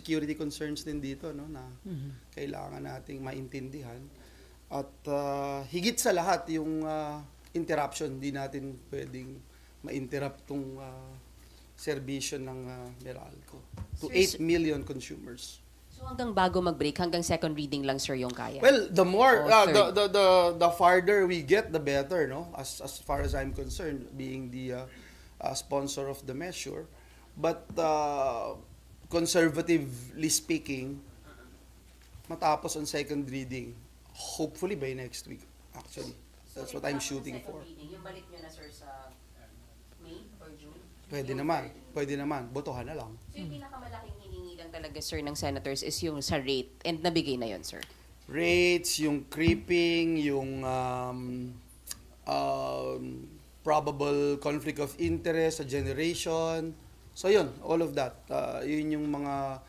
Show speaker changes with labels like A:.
A: security concerns din dito no na kailangan nating maintindihan at ah, higit sa lahat yung ah, interruption di natin pwedeng ma-interrupt tong ah, serbisyo ng ah, Meralco to
B: Sir,
A: 8 million consumers.
B: So hanggang bago mag-break, hanggang second reading lang sir yung kaya?
A: Well, the more uh, the, the the the farther we get, the better, no? As as far as I'm concerned, being the uh, uh, sponsor of the measure, but uh, conservatively speaking, matapos ang second reading, hopefully by next week. Actually, that's what I'm shooting for.
B: Yung balik nyo na sir sa May or June?
A: Pwede naman, pwede naman. Botohan na lang.
B: So yung pinakamalaking hiningi lang talaga sir ng senators is yung sa rate and nabigay na yun sir.
A: rates, yung creeping, yung um, um, probable conflict of interest sa generation. So yun, all of that. Uh, yun yung mga